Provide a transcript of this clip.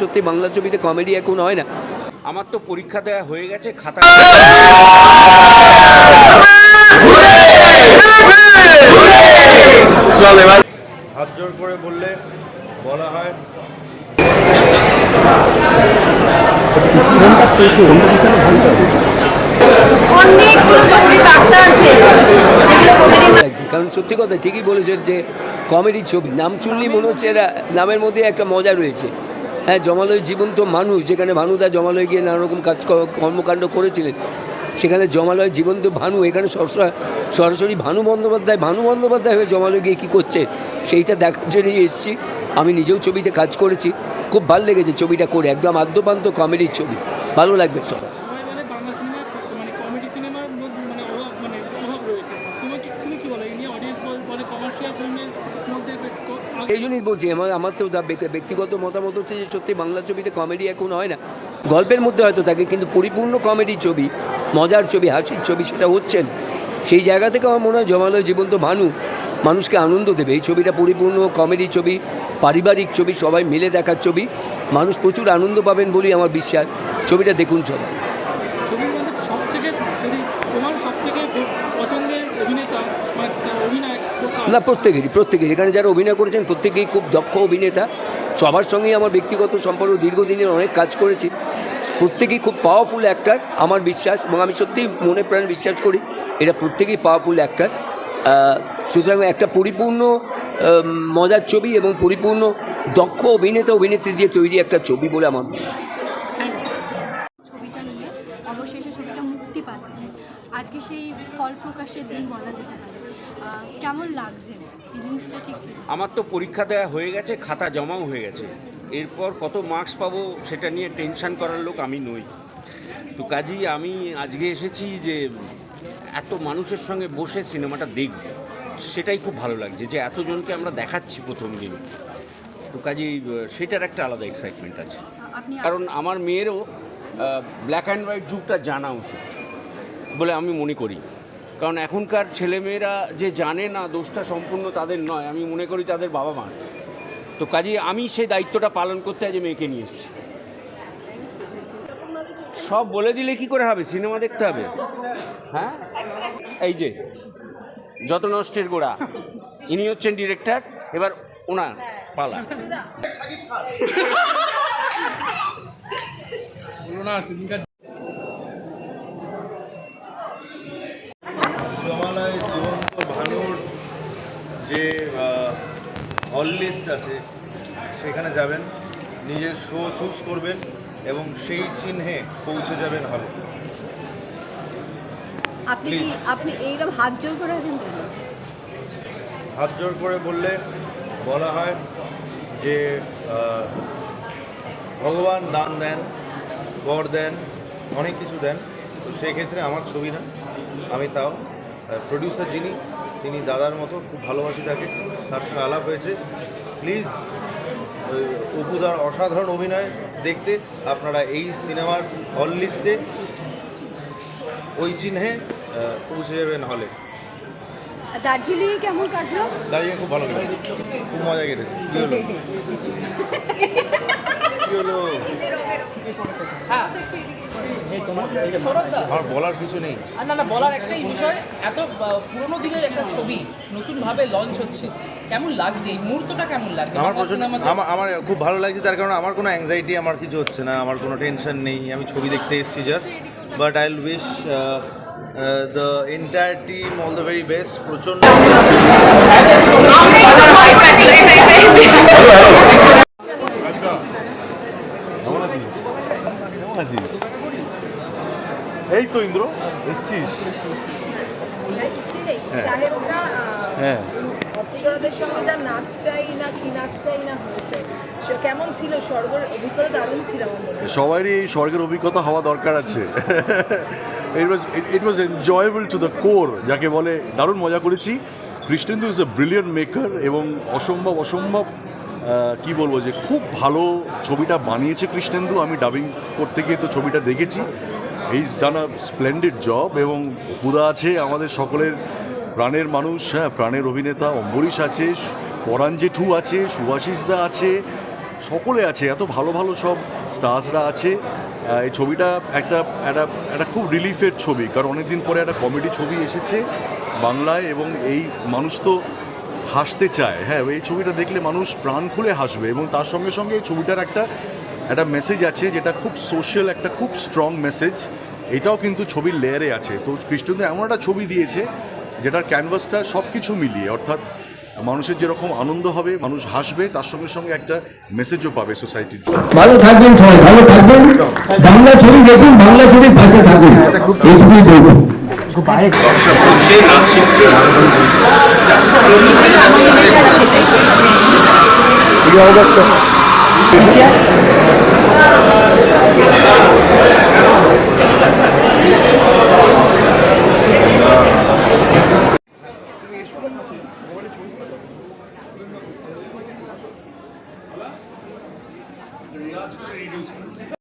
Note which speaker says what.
Speaker 1: সত্যি বাংলা ছবিতে কমেডি এখন হয় না।
Speaker 2: আমার তো পরীক্ষা দেওয়া হয়ে গেছে খাতা
Speaker 3: হাত জোর করে বললে বলা হয়।
Speaker 1: কারণ সত্যি কথা ঠিকই বলেছেন যে কমেডি ছবি নাম শুনলেই মনে হচ্ছে এরা নামের মধ্যে একটা মজা রয়েছে। হ্যাঁ জমালয় জীবন্ত মানুষ, যেখানে ভানুদা জমালয় গিয়ে নানা রকম কাজ কর্মকাণ্ড করেছিলেন, সেখানে জমালয় জীবন্ত ভানু, এখানে সরাসরি সরাসরি ভানু বন্দ্যোপাধ্যায় ভানু বন্দ্যোপাধ্যায় হয়ে জমালয় গিয়ে কী করছে, সেইটা দেখার জন্যই এসেছি। আমি নিজেও ছবিতে কাজ করেছি, খুব ভালো লেগেছে ছবিটা করে, একদম আদ্যপান্ত কমেডির ছবি। ভালো লাগবে
Speaker 4: সবাই বলে বাংলা সিনেমা মানে কমেডি সিনেমার মধ্যে মানে অভাব মানে অভাব রয়েছে তোমার কি তুমি কি বলো এই নিয়ে অডিয়েন্স বলে কমার্শিয়াল ফিল্মের মধ্যে ক- আগে-
Speaker 1: এই জন্যই বলছি, আমার আমার তো ব্যক্তিগত মতামত হচ্ছে যে সত্যি বাংলা ছবিতে কমেডি এখন হয় না। গল্পের মধ্যে হয়তো থাকে, কিন্তু পরিপূর্ণ কমেডি ছবি, মজার ছবি, হাসির ছবি সেটা হচ্ছে না। সেই জায়গা থেকে আমার মনে হয় জমালয় জীবন্ত ভানু মানুষকে আনন্দ দেবে। এই ছবিটা পরিপূর্ণ কমেডি ছবি, পারিবারিক ছবি, সবাই মিলে দেখার ছবি। মানুষ প্রচুর আনন্দ পাবেন বলেই আমার বিশ্বাস। ছবিটা দেখুন সবাই।
Speaker 4: ছবির মধ্যে সবথেকে যদি তোমার সবথেকে পছন্দের অভিনেতা মানে অভিনয় তো কার?
Speaker 1: না, প্রত্যেকেরই প্রত্যেকেরই। এখানে যারা অভিনয় করেছেন, প্রত্যেকেই খুব দক্ষ অভিনেতা। সবার সঙ্গেই আমার ব্যক্তিগত সম্পর্ক দীর্ঘদিনের অনেক কাজ করেছি। প্রত্যেকেই খুব পাওয়ারফুল অ্যাক্টার আমার বিশ্বাস, এবং আমি সত্যিই মনে প্রাণে বিশ্বাস করি এটা প্রত্যেকেই পাওয়ারফুল অ্যাক্টার সুতরাং একটা পরিপূর্ণ মজার ছবি এবং পরিপূর্ণ দক্ষ অভিনেতা, অভিনেত্রী দিয়ে তৈরি একটা ছবি বলে আমার মনে হয়।
Speaker 5: ছবিটা নিয়ে অবশেষে ছবিটা মুক্তি পাচ্ছে আজকে সেই ফল প্রকাশের দিন বলা যেতে পারে। কেমন লাগছে? ফিলিংসটা ঠিক
Speaker 2: আমার তো পরীক্ষা দেওয়া হয়ে গেছে খাতা জমাও হয়ে গেছে। এরপর কত মার্কস পাবো সেটা নিয়ে টেনশন করার লোক আমি নই। তো কাজেই আমি আজকে এসেছি যে এত মানুষের সঙ্গে বসে সিনেমাটা দেখব সেটাই খুব ভালো লাগছে যে এতজনকে আমরা দেখাচ্ছি প্রথম দিন। তো কাজেই সেটার একটা আলাদা এক্সাইটমেন্ট আছে। কারণ আমার মেয়েরও ব্ল্যাক অ্যান্ড হোয়াইট যুগটা জানা উচিত বলে আমি মনে করি। কারণ এখনকার ছেলেমেয়েরা যে জানে না দোষটা সম্পূর্ণ তাদের নয়, আমি মনে করি তাদের বাবা মা। তো কাজেই আমি সেই দায়িত্বটা পালন করতে আজ মেয়েকে নিয়ে এসেছি। সব বলে দিলে কি করে হবে? সিনেমা দেখতে হবে। হ্যাঁ? এই যে যত নষ্টের গোড়া। ইনি হচ্ছেন ডিরেক্টর, এবার ওনার পালা।
Speaker 3: হল লিস্ট আছে সেখানে যাবেন নিজের শো চুজ করবেন এবং সেই চিহ্নে পৌঁছে যাবেন হলে
Speaker 5: আপনি কি
Speaker 3: please.
Speaker 5: আপনি এইরকম হাত জোর করে আছেন কেন
Speaker 3: হাত জোর করে বললে বলা হয় যে আহ, ভগবান দান দেন বর দেন অনেক কিছু দেন তো সেক্ষেত্রে আমার ছবি না আমি তাও প্রডিউসার যিনি তিনি দাদার মতো খুব ভালোবাসি তাকে তার সঙ্গে আলাপ হয়েছে। প্লিজ অপুদার অসাধারণ অভিনয় দেখতে আপনারা এই সিনেমার হল লিস্টে ওই চিহ্নে পৌঁছে যাবেন হলে।
Speaker 5: দার্জিলিং কেমন কাটলো?
Speaker 3: দাঁড়িয়ে খুব ভালো লাগে খুব মজা কেটেছে। কি হলো? কি হলো? আমার বলার কিছু নেই।
Speaker 6: না না বলার একটাই বিষয় এত পুরোনো দিনের একটা ছবি নতুনভাবে লঞ্চ হচ্ছে কেমন লাগছে? এই মুহূর্তটা কেমন লাগছে?
Speaker 3: আমার আমার খুব ভালো লাগছে তার কারণে আমার কোনো অ্যাংজাইটি আমার কিছু হচ্ছে না আমার কোনো টেনশন নেই। আমি ছবি দেখতে এসেছি just but I wish the entire team all the very best প্রচণ্ড
Speaker 7: কেমন আছিস কেমন আছিস এই তো ইন্দ্র এসছিস?
Speaker 8: সাহেবরা
Speaker 7: হ্যাঁ।
Speaker 8: অপ্সরাদের সঙ্গে যা নাচটাই না কি নাচটাই না হয়েছে কেমন ছিল? স্বর্গের অভিজ্ঞতা দারুণ ছিল আমার হয়।
Speaker 7: সবারই এই স্বর্গের অভিজ্ঞতা হওয়া দরকার আছে। It was it was enjoyable to the core যাকে বলে দারুণ মজা করেছি। Krishnendu is a brilliant maker এবং অসম্ভব অসম্ভব কি বলব যে খুব ভালো ছবিটা বানিয়েছে কৃষ্ণেন্দু। আমি ডাবিং করতে গিয়ে তো ছবিটা দেখেছি। Is done a splendid job এবং অপুদা আছে, আমাদের সকলের প্রাণের মানুষ হ্যাঁ প্রাণের অভিনেতা অম্বরীশ আছে পরাণ জেঠু আছে সুভাষিস দা আছে, সকলে আছে, এত ভালো ভালো সব স্টার্সরা আছে। এই ছবিটা একটা একটা একটা খুব রিলিফের ছবি, কারণ অনেকদিন পরে একটা কমেডি ছবি এসেছে বাংলায় এবং এই মানুষ তো হাসতে চায়। হ্যাঁ এই ছবিটা দেখলে মানুষ প্রাণ খুলে হাসবে এবং তার সঙ্গে সঙ্গে এই ছবিটার একটা একটা মেসেজ আছে যেটা খুব সোশ্যাল একটা খুব স্ট্রং মেসেজ এটাও কিন্তু ছবির লেয়ারে আছে। তো কৃষ্ণদে এমন একটা ছবি দিয়েছে যেটার ক্যানভাসটা সব কিছু মিলিয়ে অর্থাৎ মানুষের যেরকম আনন্দ হবে মানুষ হাসবে তার সঙ্গে সঙ্গে একটা মেসেজও পাবে সোসাইটির জন্য।
Speaker 1: ভালো থাকবেন সবাই ভালো থাকবেন। বাংলা ছবি দেখুন বাংলা এইটুকুই Yeah.